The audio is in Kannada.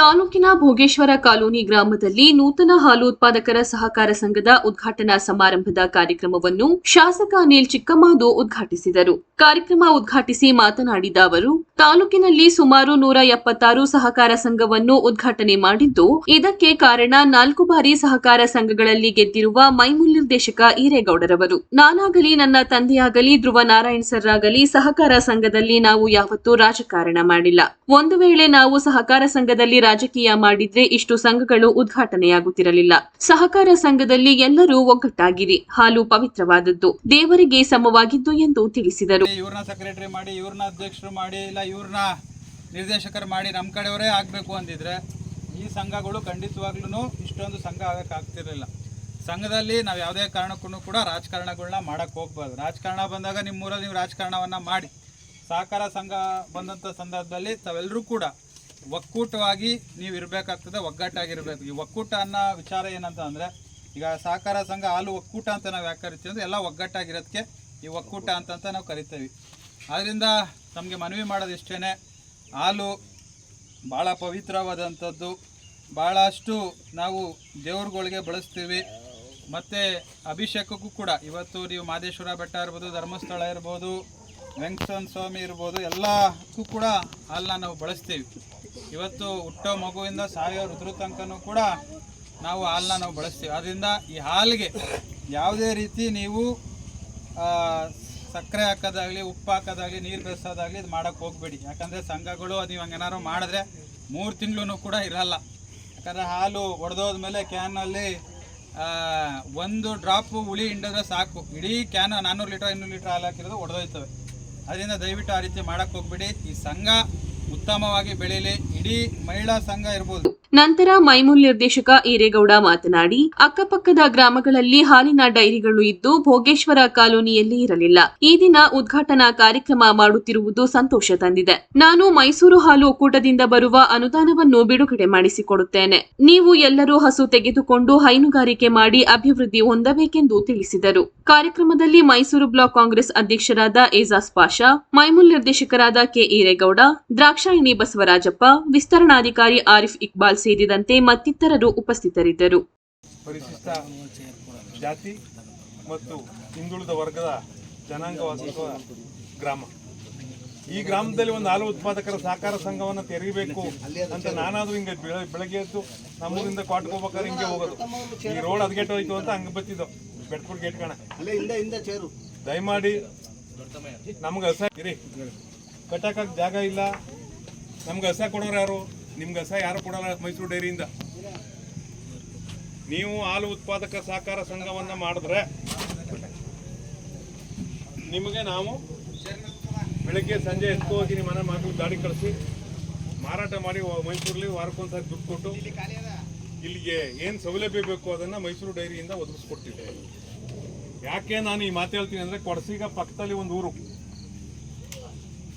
ತಾಲೂಕಿನ ಭೋಗೇಶ್ವರ ಕಾಲೋನಿ ಗ್ರಾಮದಲ್ಲಿ ನೂತನ ಹಾಲು ಉತ್ಪಾದಕರ ಸಹಕಾರ ಸಂಘದ ಉದ್ಘಾಟನಾ ಸಮಾರಂಭದ ಕಾರ್ಯಕ್ರಮವನ್ನು ಶಾಸಕ ಅನಿಲ್ ಚಿಕ್ಕಮಾದು ಉದ್ಘಾಟಿಸಿದರು. ಕಾರ್ಯಕ್ರಮ ಉದ್ಘಾಟಿಸಿ ಮಾತನಾಡಿದ ಅವರು, ತಾಲೂಕಿನಲ್ಲಿ ಸುಮಾರು ನೂರ ಎಪ್ಪತ್ತಾರು ಸಹಕಾರ ಸಂಘವನ್ನು ಉದ್ಘಾಟನೆ ಮಾಡಿದ್ದು, ಇದಕ್ಕೆ ಕಾರಣ ನಾಲ್ಕು ಬಾರಿ ಸಹಕಾರ ಸಂಘಗಳಲ್ಲಿ ಗೆದ್ದಿರುವ ಮೈಮೂಲ್ ನಿರ್ದೇಶಕ ಈರೇಗೌಡರವರು ನಾನಾಗಲಿ ನನ್ನ ತಂದೆಯಾಗಲಿ ಧ್ರುವ ನಾರಾಯಣ್ ಸರ್ ಆಗಲಿ ಸಹಕಾರ ಸಂಘದಲ್ಲಿ ನಾವು ಯಾವತ್ತೂ ರಾಜಕಾರಣ ಮಾಡಿಲ್ಲ. ಒಂದು ವೇಳೆ ನಾವು ಸಹಕಾರ ಸಂಘದಲ್ಲಿ ರಾಜಕೀಯ ಮಾಡಿದ್ರೆ ಇಷ್ಟು ಸಂಘಗಳು ಉದ್ಘಾಟನೆಯಾಗುತ್ತಿರಲಿಲ್ಲ. ಸಹಕಾರ ಸಂಘದಲ್ಲಿ ಎಲ್ಲರೂ ಒಗ್ಗಟ್ಟಾಗಿರಿ. ಹಾಲು ಪವಿತ್ರವಾದದ್ದು. ದೇವರಿಗೆ ಸಮವಾಗಿದ್ದು ಎಂದು ತಿಳಿಸಿದರು. ಇವ್ರನ್ನ ಸೆಕ್ರೆಟರಿ ಮಾಡಿ, ಇವ್ರನ್ನ ಅಧ್ಯಕ್ಷರು ಮಾಡಿ, ಇಲ್ಲ ಇವ್ರನ್ನ ನಿರ್ದೇಶಕರು ಮಾಡಿ ನಮ್ಮ ಕಡೆಯವರೇ ಆಗಬೇಕು ಅಂದಿದ್ರೆ ಈ ಸಂಘಗಳು ಖಂಡಿತವಾಗ್ಲೂ ಇಷ್ಟೊಂದು ಸಂಘ ಆಗಕ್ಕೆ ಆಗ್ತಿರಲಿಲ್ಲ. ಸಂಘದಲ್ಲಿ ನಾವು ಯಾವುದೇ ಕಾರಣಕ್ಕೂ ಕೂಡ ರಾಜಕಾರಣಗಳನ್ನ ಮಾಡಕ್ಕೆ ಹೋಗ್ಬಾರ್ದು. ರಾಜಕಾರಣ ಬಂದಾಗ ನಿಮ್ಮೂರಲ್ಲಿ ನೀವು ರಾಜಕಾರಣವನ್ನು ಮಾಡಿ. ಸಹಕಾರ ಸಂಘ ಬಂದಂಥ ಸಂದರ್ಭದಲ್ಲಿ ತಾವೆಲ್ಲರೂ ಕೂಡ ಒಕ್ಕೂಟವಾಗಿ ನೀವು ಇರಬೇಕಾಗ್ತದೆ, ಒಗ್ಗಟ್ಟಾಗಿರಬೇಕು. ಈ ಒಕ್ಕೂಟ ಅನ್ನೋ ವಿಚಾರ ಏನಂತ ಅಂದರೆ, ಈಗ ಸಹಕಾರ ಸಂಘ ಹಾಲು ಒಕ್ಕೂಟ ಅಂತ ನಾವು ಯಾಕೆ ಕರಿತೀವಿ ಅಂದರೆ, ಎಲ್ಲ ಒಗ್ಗಟ್ಟಾಗಿರೋದಕ್ಕೆ ಈ ಒಕ್ಕೂಟ ಅಂತಂತ ನಾವು ಕರಿತೀವಿ. ಆದ್ದರಿಂದ ತಮಗೆ ಮನವಿ ಮಾಡೋದು ಇಷ್ಟೇ ಹಾಲು ಭಾಳ ಪವಿತ್ರವಾದಂಥದ್ದು. ಭಾಳಷ್ಟು ನಾವು ದೇವ್ರುಗಳಿಗೆ ಬಳಸ್ತೀವಿ. ಮತ್ತು ಅಭಿಷೇಕಕ್ಕೂ ಕೂಡ. ಇವತ್ತು ನೀವು ಮಾದೇಶ್ವರ ಬೆಟ್ಟ ಇರ್ಬೋದು, ಧರ್ಮಸ್ಥಳ ಇರ್ಬೋದು ವೆಂಕಟೇಶ್ವರ ಸ್ವಾಮಿ ಇರ್ಬೋದು, ಎಲ್ಲಕ್ಕೂ ಕೂಡ ಹಾಲನ್ನ ನಾವು ಬಳಸ್ತೀವಿ. ಇವತ್ತು ಹುಟ್ಟೋ ಮಗುವಿಂದ ಸಾಯೋ ರುದ್ರ ತನಕನೂ ಕೂಡ ನಾವು ಹಾಲನ್ನ ನಾವು ಬಳಸ್ತೀವಿ. ಅದರಿಂದ ಈ ಹಾಲಿಗೆ ಯಾವುದೇ ರೀತಿ ನೀವು ಸಕ್ಕರೆ ಹಾಕೋದಾಗಲಿ, ಉಪ್ಪು ಹಾಕೋದಾಗಲಿ, ನೀರು ಬೆರೆಸೋದಾಗಲಿ ಇದು ಮಾಡೋಕ್ಕೆ ಹೋಗ್ಬೇಡಿ. ಯಾಕಂದರೆ ಸಂಘಗಳು ಅದು ನೀವು ಹಂಗೇನಾದ್ರು ಮಾಡಿದ್ರೆ ಮೂರು ತಿಂಗಳು ಕೂಡ ಇರಲ್ಲ. ಯಾಕಂದರೆ ಹಾಲು ಒಡೆದೋದ್ಮೇಲೆ ಕ್ಯಾನಲ್ಲಿ ಒಂದು ಡ್ರಾಪು ಹುಳಿ ಹಿಂಡಿದ್ರೆ ಸಾಕು. ಇಡೀ ಕ್ಯಾನ್ ನಾನ್ನೂರು ಲೀಟ್ರ್ ಇನ್ನೂರು ಲೀಟ್ರ್ ಹಾಲು ಹಾಕಿರೋದು ಒಡೆದೋಯ್ತವೆ ಅದರಿಂದ ದಯವಿಟ್ಟು ಆ ರೀತಿ ಮಾಡೋಕ್ಕೆ ಹೋಗ್ಬೇಡಿ. ಈ ಸಂಘ ಉತ್ತಮವಾಗಿ ಬೆಳೀಲಿ ಇಡೀ ಮಹಿಳಾ ಸಂಘ ಇರಬಹುದು ನಂತರ ಮೈಮೂಲ್ ನಿರ್ದೇಶಕ ಈರೇಗೌಡ ಮಾತನಾಡಿ, ಅಕ್ಕಪಕ್ಕದ ಗ್ರಾಮಗಳಲ್ಲಿ ಹಾಲಿನ ಡೈರಿಗಳು ಇದ್ದು ಭೋಗೇಶ್ವರ ಕಾಲೋನಿಯಲ್ಲಿ ಇರಲಿಲ್ಲ. ಈ ದಿನ ಉದ್ಘಾಟನಾ ಕಾರ್ಯಕ್ರಮ ಮಾಡುತ್ತಿರುವುದು ಸಂತೋಷ ತಂದಿದೆ. ನಾನು ಮೈಸೂರು ಹಾಲು ಒಕ್ಕೂಟದಿಂದ ಬರುವ ಅನುದಾನವನ್ನು ಬಿಡುಗಡೆ ಮಾಡಿಸಿಕೊಡುತ್ತೇನೆ. ನೀವು ಎಲ್ಲರೂ ಹಸು ತೆಗೆದುಕೊಂಡು ಹೈನುಗಾರಿಕೆ ಮಾಡಿ ಅಭಿವೃದ್ಧಿ ಹೊಂದಬೇಕೆಂದು ತಿಳಿಸಿದರು. ಕಾರ್ಯಕ್ರಮದಲ್ಲಿ ಮೈಸೂರು ಬ್ಲಾಕ್ ಕಾಂಗ್ರೆಸ್ ಅಧ್ಯಕ್ಷರಾದ ಏಜಾಸ್ ಪಾಷಾ ಮೈಮೂಲ್ ನಿರ್ದೇಶಕರಾದ ಕೆ ಈರೇಗೌಡ ದ್ರಾಕ್ಷಾಯಿಣಿ ಬಸವರಾಜಪ್ಪ ವಿಸ್ತರಣಾಧಿಕಾರಿ ಆರಿಫ್ ಇಕ್ಬಾಲ್ ಸೇರಿದಂತೆ ಮತ್ತಿತರರು ಉಪಸ್ಥಿತರಿದ್ದರು. ಪರಿಶಿಷ್ಟ ಜಾತಿ ಮತ್ತು ಹಿಂದುಳಿದ ವರ್ಗದ ಜನಾಂಗವಾಸಿಸುವ ಗ್ರಾಮ. ಈ ಗ್ರಾಮದಲ್ಲಿ ಒಂದು ಹಾಲು ಉತ್ಪಾದಕರ ಸಹಕಾರ ಸಂಘವನ್ನು ತೆರೀಬೇಕು ಅಂತ ನಾನಾದ್ರೂ ಹಿಂಗೆ ಬೆಳ- ಬೆಳಗ್ಗೆ ಎದ್ದು ನಮ್ಮೂರಿಂದ ಕ್ವಾಟ್ಗೆ ಹೋಗ್ಬೇಕಾದ್ರೆ ಹಿಂಗೆ ಹೋಗೋದು. ಈ ರೋಡ್ ಅದ್ಗೆಟ್ ಹೋಯ್ತು ಅಂತ ಹಂಗೆ ಬತ್ತಿದ್ದು. ಬೆಟ್ಕೊಂಡು ಗೇಟ್ ಕಣ. ಅಲ್ಲೇ ಹಿಂದೆ ಹಿಂದೆ ಚೇರು. ದಯಮಾಡಿ ನಮ್ಗೆ ಹಸ ಇರಿ. ಕಟ್ಟಕ್ಕೆ ಜಾಗ ಇಲ್ಲ. ನಮ್ಗೆ ಹಸ ಕೊಡೋರು ಯಾರು? ನಿಮ್ಗೆ ಹಸ ಯಾರು ಕೊಡಲ್ಲ ಮೈಸೂರು ಡೈರಿಯಿಂದ. ನೀವು ಹಾಲು ಉತ್ಪಾದಕ ಸಹಕಾರ ಸಂಘವನ್ನ ಮಾಡಿದ್ರೆ ನಿಮಗೆ ನಾವು ಬೆಳಗ್ಗೆ ಸಂಜೆ ಎತ್ತು ಹೋಗಿ ನಿಮ್ಮ ಮನೆ ಮಕ್ಕಳು ಗಾಡಿ ಕಳಿಸಿ ಮಾರಾಟ ಮಾಡಿ ಮೈಸೂರಲ್ಲಿ ವಾರಕ್ಕೊಂದ್ಸಾರಿ ದುಡ್ಡು ಕೊಟ್ಟು ಇಲ್ಲಿಗೆ ಏನು ಸೌಲಭ್ಯ ಬೇಕು ಅದನ್ನ ಮೈಸೂರು ಡೈರಿಯಿಂದ ಒದಗಿಸ್ಕೊಡ್ತಿದ್ದೆ ಯಾಕೆ ನಾನು ಈ ಮಾತು ಹೇಳ್ತೀನಿ ಅಂದರೆ ಕೊಡಸಿಗ ಪಕ್ಕದಲ್ಲಿ ಒಂದು ಊರು.